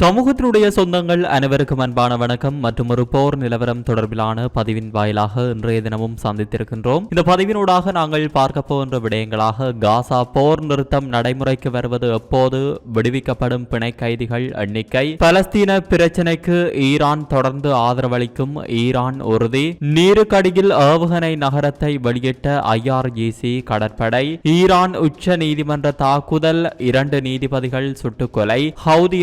சமூகத்தினுடைய சொந்தங்கள் அனைவருக்கும் அன்பான வணக்கம். மற்றும் ஒரு போர் நிலவரம் தொடர்பிலான பதிவின் வாயிலாக இன்றைய தினமும் சந்தித்திருக்கின்றோம். இந்த பதிவினூடாக நாங்கள் பார்க்க போகின்ற விடயங்களாக காசா போர் நிறுத்தம் நடைமுறைக்கு வருவது எப்போது? விடுவிக்கப்படும் பிணை கைதிகள் எண்ணிக்கை. பலஸ்தீன பிரச்சினைக்கு ஈரான் தொடர்ந்து ஆதரவளிக்கும் ஈரான் உறுதி. நீருக்கடியில் ஏவுகணை நகரத்தை வெளியிட்ட ஐஆர்ஜிசி கடற்படை. ஈரான் உச்ச நீதிமன்ற தாக்குதல் இரண்டு நீதிபதிகள் சுட்டுக்கொலை ஹவுதி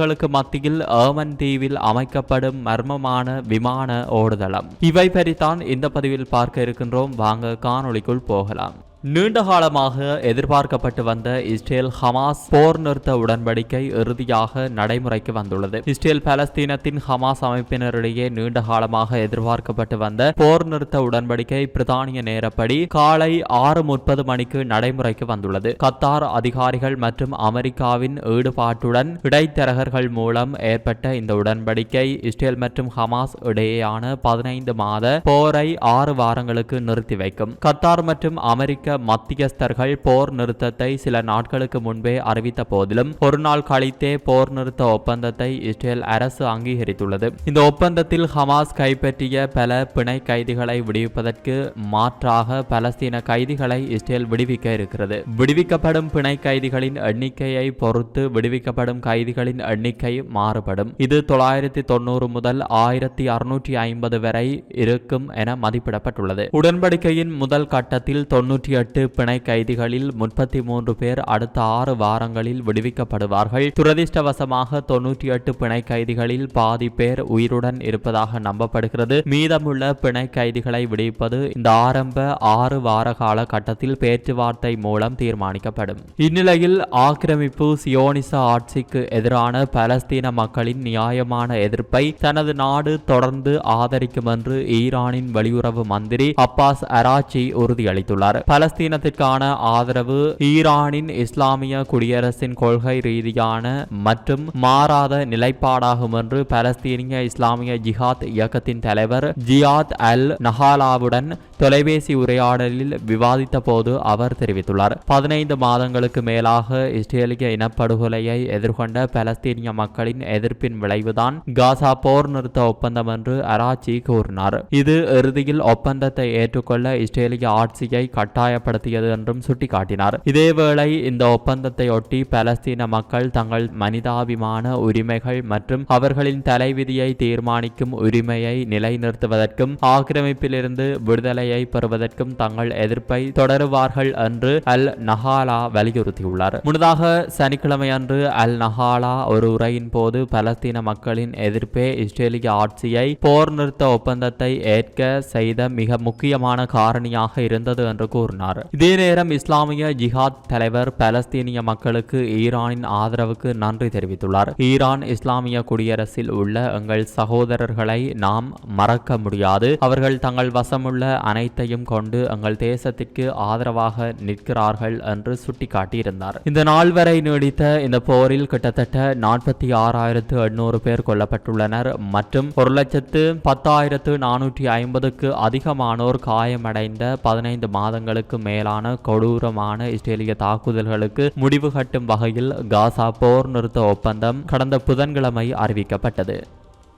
அச்சுறுத்தல்களுக்கு மத்தியில் ஏமன் தீவில் அமைக்கப்படும் மர்மமான விமான ஓடுதளம். இவை பற்றித்தான் இந்த பதிவில் பார்க்க இருக்கின்றோம். வாங்க காணொளிக்குள் போகலாம். நீண்ட காலமாக எதிர்பார்க்கப்பட்டு வந்த இஸ்ரேல் ஹமாஸ் போர் நிறுத்த உடன்படிக்கை இறுதியாக நடைமுறைக்கு வந்துள்ளது. இஸ்ரேல் பாலஸ்தீனத்தின் ஹமாஸ் அமைப்பினரிடையே நீண்ட காலமாக எதிர்பார்க்கப்பட்டு வந்த போர் நிறுத்த உடன்படிக்கை பிரித்தானிய நேரப்படி காலை ஆறு முப்பது மணிக்கு நடைமுறைக்கு வந்துள்ளது. கத்தார் அதிகாரிகள் மற்றும் அமெரிக்காவின் ஈடுபாட்டுடன் இடைத்தரகர்கள் மூலம் ஏற்பட்ட இந்த உடன்படிக்கை இஸ்ரேல் மற்றும் ஹமாஸ் இடையேயான பதினைந்து மாத போரை ஆறு வாரங்களுக்கு நிறுத்தி வைக்கும் கத்தார் மற்றும் அமெரிக்க மத்தியஸ்தர்கள் போர் நிறுத்தத்தை சில நாட்களுக்கு முன்பே அறிவித்த போதிலும் ஒரு நாள் கழித்தே போர் நிறுத்த ஒப்பந்தத்தை இஸ்ரேல் அரசு அங்கீகரித்துள்ளது. இந்த ஒப்பந்தத்தில் ஹமாஸ் கைப்பற்றிய பல பிணை கைதிகளை விடுவிப்பதற்கு மாற்றாக பலஸ்தீன கைதிகளை இஸ்ரேல் விடுவிக்க இருக்கிறது. விடுவிக்கப்படும் பிணை கைதிகளின் எண்ணிக்கையை பொறுத்து விடுவிக்கப்படும் கைதிகளின் எண்ணிக்கை மாறுபடும். இது தொள்ளாயிரத்தி தொண்ணூறு முதல் ஆயிரத்தி அறுநூற்றி ஐம்பது வரை இருக்கும் என மதிப்பிடப்பட்டுள்ளது. உடன்படிக்கையின் முதல் கட்டத்தில் தொன்னூற்றி எட்டு பிணை கைதிகளில் முப்பத்தி மூன்று பேர் அடுத்த ஆறு வாரங்களில் விடுவிக்கப்படுவார்கள். துரதிர்ஷ்டவசமாக தொன்னூற்றி எட்டு பிணை கைதிகளில் பாதி பேர் உயிருடன் இருப்பதாக நம்பப்படுகிறது. மீதமுள்ள பிணை கைதிகளை விடுவிப்பது இந்த ஆரம்ப ஆறு வார கால கட்டத்தில் பேச்சுவார்த்தை மூலம் தீர்மானிக்கப்படும். இந்நிலையில் ஆக்கிரமிப்பு சியோனிச ஆட்சிக்கு எதிரான பலஸ்தீன மக்களின் நியாயமான எதிர்ப்பை தனது நாடு தொடர்ந்து ஆதரிக்கும் என்று ஈரானின் வெளியுறவு மந்திரி அப்பாஸ் அராச்சி உறுதியளித்துள்ளார். பாலஸ்தீனத்திற்கான ஆதரவு ஈரானின் இஸ்லாமிய குடியரசின் கொள்கை ரீதியான மற்றும் மாறாத நிலைப்பாடாகும் என்று பலஸ்தீனிய இஸ்லாமிய ஜிஹாத் இயக்கத்தின் தலைவர் ஜியாத் அல் நஹாலாவுடன் தொலைபேசி உரையாடலில் விவாதித்த போது அவர் தெரிவித்துள்ளார். பதினைந்து மாதங்களுக்கு மேலாக இஸ்ரேலிய இனப்படுகொலையை எதிர்கொண்ட பலஸ்தீனிய மக்களின் எதிர்ப்பின் விளைவுதான் காசா போர் நிறுத்த ஒப்பந்தம் என்று அராச்சி கூறினார். இது இறுதியில் ஒப்பந்தத்தை ஏற்றுக்கொள்ள இஸ்ரேலிய ஆட்சியை கட்டாய கட்டாயப்படுத்தியது என்றும் சுட்டிக்காட்டினார். இதேவேளை இந்த ஒப்பந்தத்தை ஒட்டி பலஸ்தீன மக்கள் தங்கள் மனிதாபிமான உரிமைகள் மற்றும் அவர்களின் தலைவிதியை தீர்மானிக்கும் உரிமையை நிலைநிறுத்துவதற்கும் ஆக்கிரமிப்பிலிருந்து விடுதலையை பெறுவதற்கும் தங்கள் எதிர்ப்பை தொடருவார்கள் என்று அல் நஹாலா வலியுறுத்தியுள்ளார். முன்னதாக சனிக்கிழமையன்று அல் நஹாலா ஒரு உரையின் போது பலஸ்தீன மக்களின் எதிர்ப்பே இஸ்ரேலிய ஆட்சியை போர் நிறுத்த ஒப்பந்தத்தை ஏற்க செய்த மிக முக்கியமான காரணியாக இருந்தது என்று கூறினார். இதே நேரம் இஸ்லாமிய ஜிஹாத் தலைவர் பலஸ்தீனிய மக்களுக்கு ஈரானின் ஆதரவுக்கு நன்றி தெரிவித்துள்ளார். ஈரான் இஸ்லாமிய குடியரசில் உள்ள எங்கள் சகோதரர்களை நாம் மறக்க முடியாது. அவர்கள் தங்கள் வசமுள்ள அனைத்தையும் கொண்டு எங்கள் தேசத்திற்கு ஆதரவாக நிற்கிறார்கள் என்று சுட்டிக்காட்டியிருந்தார். இந்த நாள் வரை நீடித்த இந்த போரில் கிட்டத்தட்ட நாற்பத்தி ஆறாயிரத்து எண்ணூறு பேர் கொல்லப்பட்டுள்ளனர். மற்றும் ஒரு லட்சத்து பத்தாயிரத்து நானூற்றி ஐம்பதுக்கு அதிகமானோர் காயமடைந்த பதினைந்து மாதங்களுக்கு மேலான கொடூரமான இஸ்ரேலிய தாக்குதல்களுக்கு முடிவு கட்டும் வகையில் காசா போர் நிறுத்த ஒப்பந்தம் கடந்த புதன்கிழமை அறிவிக்கப்பட்டது.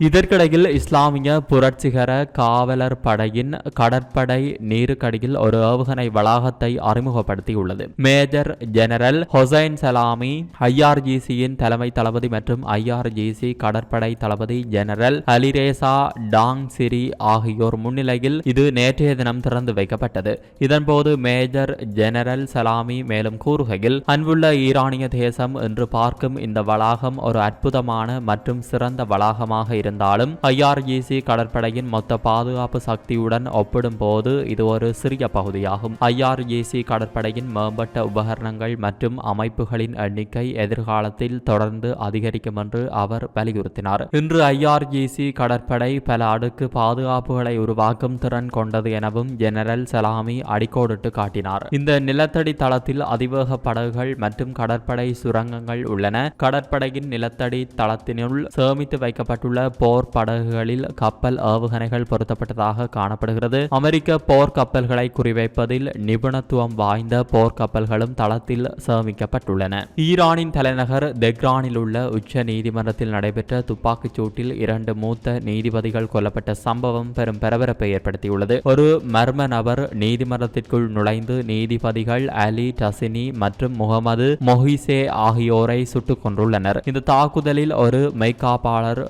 இதற்கிடையில் இஸ்லாமிய புரட்சிகர காவலர் படையின் கடற்படை நீருக்கடியில் ஒரு ஏவுகணை வளாகத்தை அறிமுகப்படுத்தியுள்ளது. மேஜர் ஜெனரல் ஹொசைன் சலாமி ஐஆர்ஜிசியின் தலைமை தளபதி மற்றும் ஐஆர்ஜிசி கடற்படை தளபதி ஜெனரல் அலிரேசா டாங் சிரி ஆகியோர் முன்னிலையில் இது நேற்றைய தினம் திறந்து வைக்கப்பட்டது. இதன்போது மேஜர் ஜெனரல் சலாமி மேலும் கூறுகையில் அன்புள்ள ஈரானிய தேசம் என்று பார்க்கும் இந்த வளாகம் ஒரு அற்புதமான மற்றும் சிறந்த வளாகமாக இருந்தாலும் ஐஆர்ஜிசி கடற்படையின் மொத்த பாதுகாப்பு சக்தியுடன் ஒப்பிடும்போது இது ஒரு சிறிய பகுதியாகும். ஐஆர்ஜிசி கடற்படையின் மேம்பட்ட உபகரணங்கள் மற்றும் அமைப்புகளின் எண்ணிக்கை எதிர்காலத்தில் தொடர்ந்து அதிகரிக்கும் என்று அவர் வலியுறுத்தினார். இன்று ஐஆர்ஜிசி கடற்படை பல அடுக்கு பாதுகாப்புகளை உருவாக்கும் திறன் கொண்டது எனவும் ஜெனரல் சலாமி அடிக்கோடிட்டு காட்டினார். இந்த நிலத்தடி தளத்தில் அதிவேக படகுகள் மற்றும் கடற்படை சுரங்கங்கள் உள்ளன. கடற்படையின் நிலத்தடி தளத்தினுள் சேமித்து வைக்கப்பட்டுள்ள போர் படகுகளில் கப்பல் ஏவுகணைகள் பொருத்தப்பட்டதாக காணப்படுகிறது. அமெரிக்க போர் கப்பல்களை குறிவைப்பதில் நிபுணத்துவம் வாய்ந்த போர் கப்பல்களும் தளத்தில் சேமிக்கப்பட்டுள்ளன. ஈரானின் தலைநகர் தெக்ரானில் உள்ள உச்ச நீதிமன்றத்தில் நடைபெற்ற துப்பாக்கிச் சூட்டில் இரண்டு மூத்த நீதிபதிகள் கொல்லப்பட்ட சம்பவம் பெரும் பரபரப்பை ஏற்படுத்தியுள்ளது. ஒரு மர்ம நபர் நீதிமன்றத்திற்குள் நுழைந்து நீதிபதிகள் அலி டசினி மற்றும் முகமது மொஹிசே ஆகியோரை சுட்டுக் கொண்டுள்ளனர் இந்த தாக்குதலில் ஒரு மெய்காப்பாளர்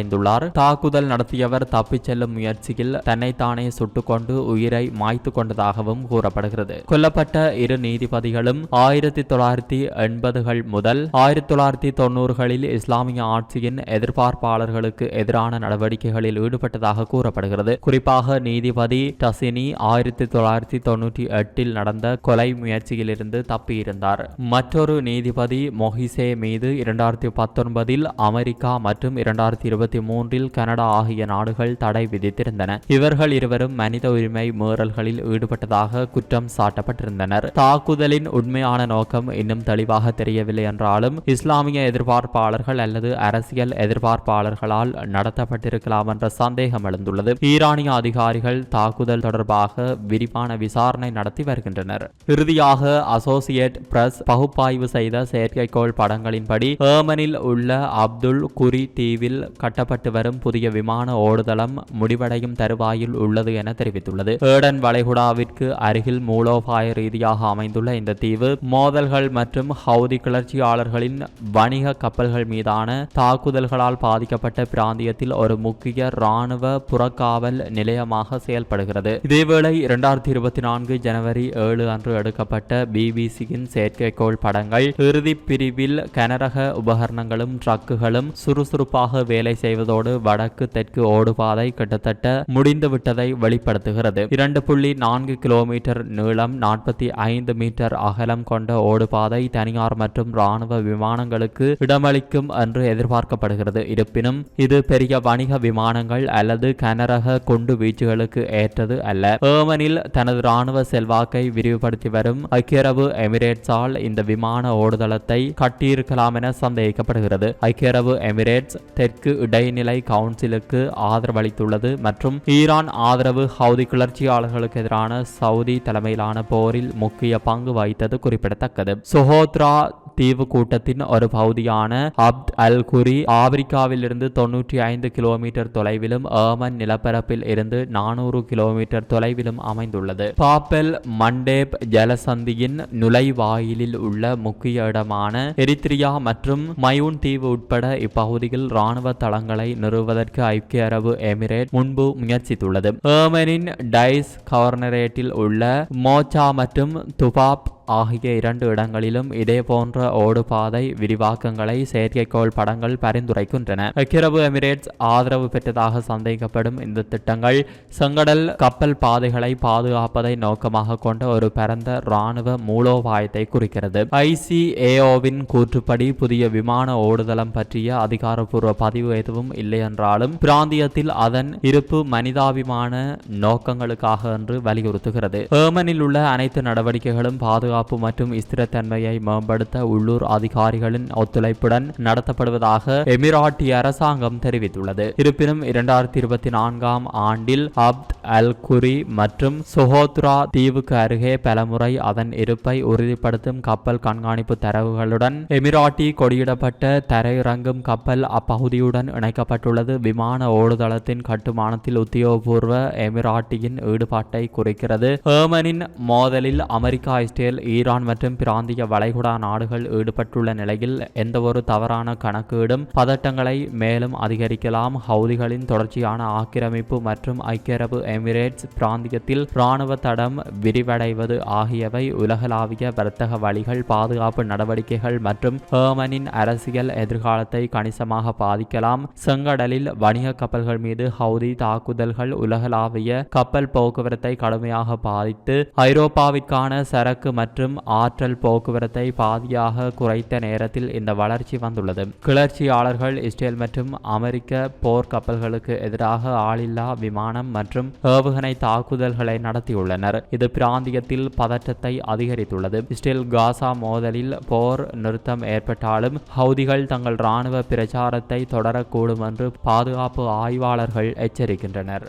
அடைந்துள்ளார். தாக்குதல் நடத்தியவர் தப்பிச் செல்லும் முயற்சியில் தன்னைத்தானே சுட்டுக்கொண்டு உயிரை மாய்த்து கொண்டதாகவும் கூறப்படுகிறது. கொல்லப்பட்ட இரு நீதிபதிகளும் ஆயிரத்தி தொள்ளாயிரத்தி எண்பதுகள் முதல் ஆயிரத்தி தொள்ளாயிரத்தி தொண்ணூறுகளில் இஸ்லாமிய ஆட்சியின் எதிர்பார்ப்பாளர்களுக்கு எதிரான நடவடிக்கைகளில் ஈடுபட்டதாக கூறப்படுகிறது. குறிப்பாக நீதிபதி டசினி ஆயிரத்தி தொள்ளாயிரத்தி தொன்னூற்றி எட்டில் நடந்த கொலை முயற்சியிலிருந்து தப்பியிருந்தார். மற்றொரு நீதிபதி மொஹிசே மீது இரண்டாயிரத்தி பத்தொன்பதில் அமெரிக்கா மற்றும் இரண்டாயிரத்தி இருபத்தி மூன்றில் கனடா ஆகிய நாடுகள் தடை விதித்திருந்தன. இவர்கள் இருவரும் மனித உரிமை மீறல்களில் ஈடுபட்டதாக குற்றம் சாட்டப்பட்டிருந்தனர். தாக்குதலின் உண்மையான நோக்கம் இன்னும் தெளிவாக தெரியவில்லை என்றாலும் இஸ்லாமிய எதிர்பார்ப்பாளர்கள் அல்லது அரசியல் எதிர்பார்ப்பாளர்களால் நடத்தப்பட்டிருக்கலாம் என்ற சந்தேகம் எழுந்துள்ளது. ஈரானிய அதிகாரிகள் தாக்குதல் தொடர்பாக விரிவான விசாரணை நடத்தி வருகின்றனர். இறுதியாக அசோசியேட் பிரஸ் பகுப்பாய்வு செய்த செயற்கைக்கோள் படங்களின்படி ஏமனில் உள்ள அப்துல் குரி தீவில் கட்டப்பட்டு வரும் புதிய விமான ஓடுதளம் முடிவடையும் தருவாயில் உள்ளது என தெரிவித்துள்ளது. ஏடன் வளைகுடாவிற்கு அருகில் மூலோபாய ரீதியாக அமைந்துள்ள இந்த தீவு மோதல்கள் மற்றும் ஹவுதி கிளர்ச்சியாளர்களின் வணிக கப்பல்கள் மீதான தாக்குதல்களால் பாதிக்கப்பட்ட பிராந்தியத்தில் ஒரு முக்கிய இராணுவ புறக்காவல் நிலையமாக செயல்படுகிறது. இதேவேளை இரண்டாயிரத்தி இருபத்தி நான்கு ஜனவரி ஏழு அன்று எடுக்கப்பட்ட பிபிசியின் செயற்கைக்கோள் படங்கள் இறுதி பிரிவில் கனரக உபகரணங்களும் ட்ரக்குகளும் சுறுசுறுப்பாக வேலை செய்ய செய்வதோடு வடக்கு தெற்கு ஓடுபாதை கிட்டத்தட்ட முடிந்துவிட்டதை வெளிப்படுத்துகிறது. இரண்டு புள்ளி நான்கு கிலோமீட்டர் நீளம் நாற்பத்தி ஐந்து மீட்டர் அகலம் கொண்ட ஓடுபாதை தனியார் மற்றும் ராணுவ விமானங்களுக்கு இடமளிக்கும் என்று எதிர்பார்க்கப்படுகிறது. இருப்பினும் இது பெரிய வணிக விமானங்கள் அல்லது கனரக குண்டு வீச்சுகளுக்கு ஏற்றது அல்ல. ஏமனில் தனது ராணுவ செல்வாக்கை விரிவுபடுத்தி வரும் ஐக்கிய அரபு எமிரேட்ஸால் இந்த விமான ஓடுதளத்தை கட்டியிருக்கலாம் என சந்தேகிக்கப்படுகிறது. ஐக்கிய அரபு எமிரேட்ஸ் தெற்கு இடைநிலை கவுன்சிலுக்கு ஆதரவளித்துள்ளது மற்றும் ஈரான் ஆதரவு ஹவுதி கிளர்ச்சியாளர்களுக்கு எதிரான சவுதி தலைமையிலான போரில் முக்கிய பங்கு வகித்தது குறிப்பிடத்தக்கது. சுஹோத்ரா தீவு கூட்டத்தின் ஒரு பகுதியான அப்த் அல் குரி ஆப்பிரிக்காவிலிருந்து தொன்னூற்றி ஐந்து கிலோமீட்டர் தொலைவிலும் ஏமன் நிலப்பரப்பில் இருந்து நானூறு கிலோமீட்டர் தொலைவிலும் அமைந்துள்ளது. பாப்பெல் மண்டேப் ஜலசந்தியின் நுழைவாயிலில் உள்ள முக்கிய இடமான எரித்ரியா மற்றும் மயூன் தீவு உட்பட இப்பகுதியில் ராணுவ தளங்களை நிறுவுவதற்கு ஐக்கிய அரபு எமிரேட் முன்பு முயற்சித்துள்ளது. ஏமனின் டைஸ் கவர்னரேட்டில் உள்ள மோச்சா மற்றும் துபாப் ஆகிய இரண்டு இடங்களிலும் இதே போன்ற ஓடுபாதை விரிவாக்கங்களை செயற்கைக்கோள் படங்கள் பரிந்துரைக்கின்றன. ஐக்கியரபு எமிரேட்ஸ் ஆதரவு பெற்றதாக சந்தேகிக்கப்படும் இந்த திட்டங்கள் செங்கடல் கப்பல் பாதைகளை பாதுகாப்பதை நோக்கமாக கொண்ட ஒரு பரந்த இராணுவ மூலோபாயத்தை குறிக்கிறது. ஐசிஏஓவின் கூற்றுப்படி புதிய விமான ஓடுதளம் பற்றிய அதிகாரப்பூர்வ பதிவு எதுவும் இல்லை என்றாலும் பிராந்தியத்தில் அதன் இருப்பு மனிதாபிமான நோக்கங்களுக்காக என்று வலியுறுத்துகிறது. ஏமனில் உள்ள அனைத்து நடவடிக்கைகளும் பாதுகாப்பு பாதுகாப்பு மற்றும் ஸ்திரத்தன்மையை மேம்படுத்த உள்ளூர் அதிகாரிகளின் ஒத்துழைப்புடன் நடத்தப்படுவதாக எமிராட்டிய அரசாங்கம் தெரிவித்துள்ளது. இருப்பினும் இரண்டாயிரத்தி இருபத்தி நான்காம் ஆண்டில் அப்த் அல் குரி மற்றும் சுஹோத்ரா தீவுக்கு அருகே பலமுறை அதன் இருப்பை உறுதிப்படுத்தும் கப்பல் கண்காணிப்பு தரவுகளுடன் எமிராட்டி கொடியிடப்பட்ட தரையிறங்கும் கப்பல் அப்பகுதியுடன் இணைக்கப்பட்டுள்ளது. விமான ஓடுதளத்தின் கட்டுமானத்தில் உத்தியோகபூர்வ எமிராட்டியின் ஈடுபாட்டை குறிக்கிறது. ஹேமனின் மோதலில் அமெரிக்கா இஸ்ரேல் ஈரான் மற்றும் பிராந்திய வளைகுடா நாடுகள் ஈடுபட்டுள்ள நிலையில் எந்தவொரு தவறான கணக்கீடும் பதட்டங்களை மேலும் அதிகரிக்கலாம். ஹவுதிகளின் தொடர்ச்சியான ஆக்கிரமிப்பு மற்றும் ஐக்கிய அரபு எமிரேட்ஸ் பிராந்தியத்தில் இராணுவ தடம் விரிவடைவது ஆகியவை உலகளாவிய வர்த்தக வழிகள் பாதுகாப்பு நடவடிக்கைகள் மற்றும் ஹேமனின் அரசியல் எதிர்காலத்தை கணிசமாக பாதிக்கலாம். செங்கடலில் வணிக கப்பல்கள் மீது ஹவுதி தாக்குதல்கள் உலகளாவிய கப்பல் போக்குவரத்தை கடுமையாக பாதித்து ஐரோப்பாவிற்கான சரக்கு மற்றும் மற்றும் ஆற்றல் போக்குவரத்தை பாதியாக குறைத்த நேரத்தில் இந்த வளர்ச்சி வந்துள்ளது. கிளர்ச்சியாளர்கள் இஸ்ரேல் மற்றும் அமெரிக்க போர் கப்பல்களுக்கு எதிராக ஆளில்லா விமானம் மற்றும் ஏவுகணை தாக்குதல்களை நடத்தியுள்ளனர். இது பிராந்தியத்தில் பதற்றத்தை அதிகரித்துள்ளது. இஸ்ரேல் காசா மோதலில் போர் நிறுத்தம் ஏற்பட்டாலும் ஹவுதிகள் தங்கள் இராணுவ பிரச்சாரத்தை தொடரக்கூடும் என்று பாதுகாப்பு ஆய்வாளர்கள் எச்சரிக்கின்றனர்.